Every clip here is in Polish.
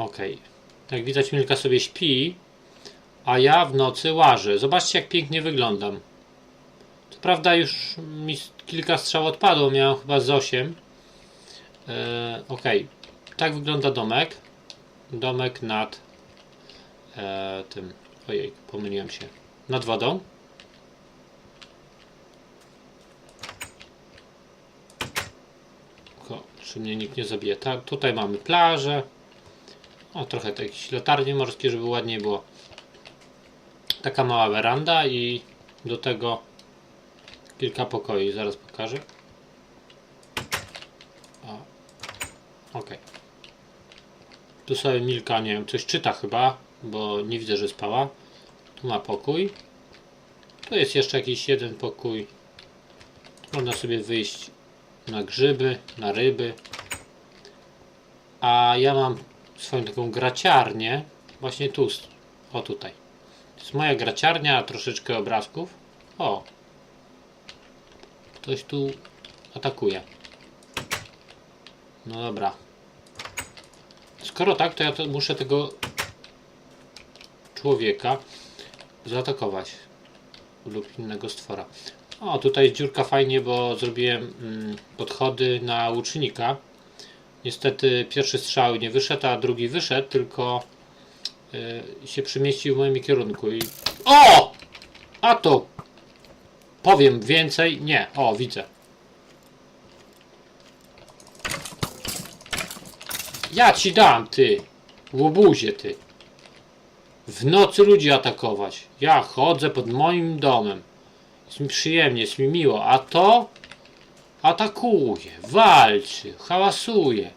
Okej. Jak widać, Milka sobie śpi, a ja w nocy łażę. Zobaczcie, jak pięknie wyglądam. Co prawda, już mi kilka strzał odpadło, miałem chyba z 8. E, Okej. Tak wygląda domek. Domek nad e, tym. Ojej, pomyliłem się. Nad wodą. Ko, czy mnie nikt nie zabije? Ta, tutaj mamy plażę. O, trochę te jakieś latarnie morskie, żeby ładniej było. Taka mała weranda i do tego kilka pokoi. Zaraz pokażę. O. Okej. Tu sobie Milka, nie wiem, coś czyta chyba, bo nie widzę, że spała. Tu ma pokój. Tu jest jeszcze jakiś jeden pokój. Można sobie wyjść na grzyby, na ryby. A ja mam swoją taką graciarnię właśnie tu, o tutaj. To jest moja graciarnia, troszeczkę obrazków. O! Ktoś tu atakuje. No dobra. Skoro tak, to ja to muszę tego człowieka zaatakować lub innego stwora. O, tutaj jest dziurka fajnie, bo zrobiłem mm, podchody na łucznika. Niestety pierwszy strzał nie wyszedł, a drugi wyszedł, tylko y, się przemieścił w moim kierunku. I... O! A to powiem więcej. Nie, o, widzę. Ja ci dam, ty. Łobuzie, ty. W nocy ludzi atakować. Ja chodzę pod moim domem. Jest mi przyjemnie, jest mi miło. A to atakuje, walczy, hałasuje.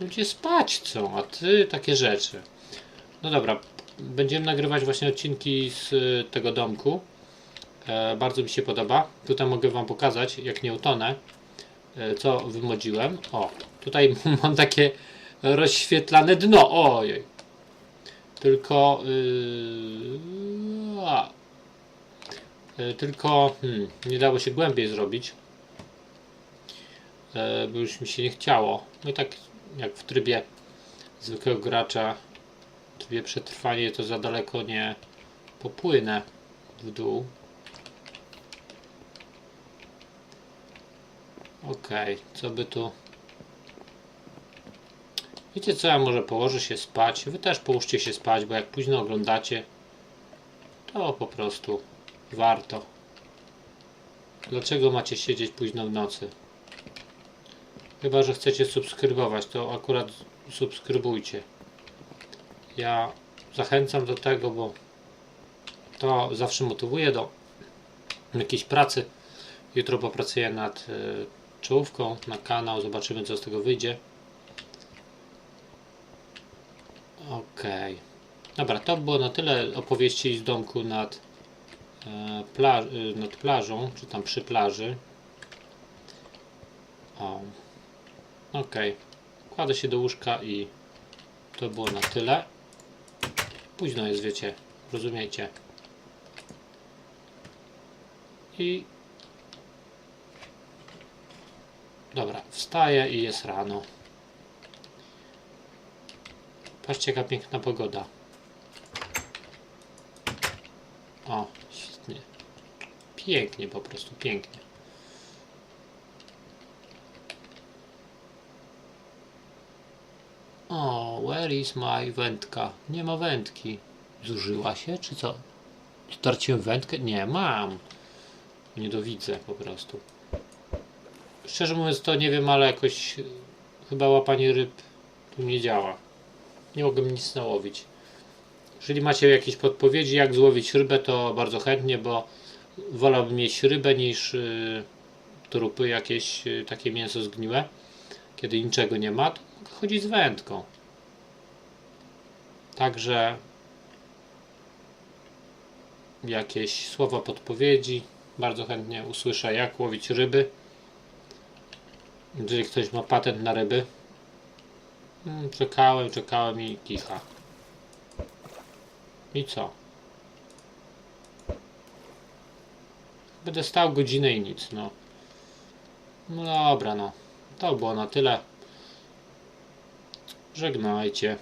Ludzie spać chcą, a ty takie rzeczy. No dobra, będziemy nagrywać właśnie odcinki z y, tego domku. E, bardzo mi się podoba. Tutaj mogę wam pokazać, jak nie utonę, e, co wymodziłem. O, tutaj mam takie rozświetlane dno. Ojej. Tylko yy, a, E, tylko hmm, nie dało się głębiej zrobić, e, bo już mi się nie chciało. No i tak jak w trybie zwykłego gracza, w trybie przetrwanie, to za daleko nie popłynę w dół. Okej, co by tu... Wiecie co, ja może położę się spać. Wy też połóżcie się spać, bo jak późno oglądacie, to po prostu warto. Dlaczego macie siedzieć późno w nocy? Chyba, że chcecie subskrybować, to akurat subskrybujcie. Ja zachęcam do tego, bo to zawsze motywuje do jakiejś pracy. Jutro popracuję nad y, czołówką na kanał, zobaczymy co z tego wyjdzie. Okej. Dobra, to było na tyle opowieści z domku nad pla y, nad plażą, czy tam przy plaży. O. Okej. Kładę się do łóżka i to było na tyle. Późno jest, wiecie, rozumiecie. I dobra, wstaję i jest rano. Patrzcie jaka piękna pogoda. O, świetnie. Pięknie po prostu, pięknie. O, where is my wędka? Nie ma wędki. Zużyła się, czy co? Starciłem wędkę? Nie, mam. Nie dowidzę po prostu. Szczerze mówiąc to nie wiem, ale jakoś chyba łapanie ryb tu nie działa. Nie mogłem nic nałowić. Jeżeli macie jakieś podpowiedzi, jak złowić rybę, to bardzo chętnie, bo wolałbym mieć rybę niż y, trupy, jakieś y, takie mięso zgniłe. Kiedy niczego nie ma, to mogę chodzić z wędką. Także jakieś słowa podpowiedzi. Bardzo chętnie usłyszę, jak łowić ryby. Jeżeli ktoś ma patent na ryby, Mm, Czekałem, czekałem i kicha. I co? Będę stał godzinę i nic, no. No dobra, no. To było na tyle. Żegnajcie.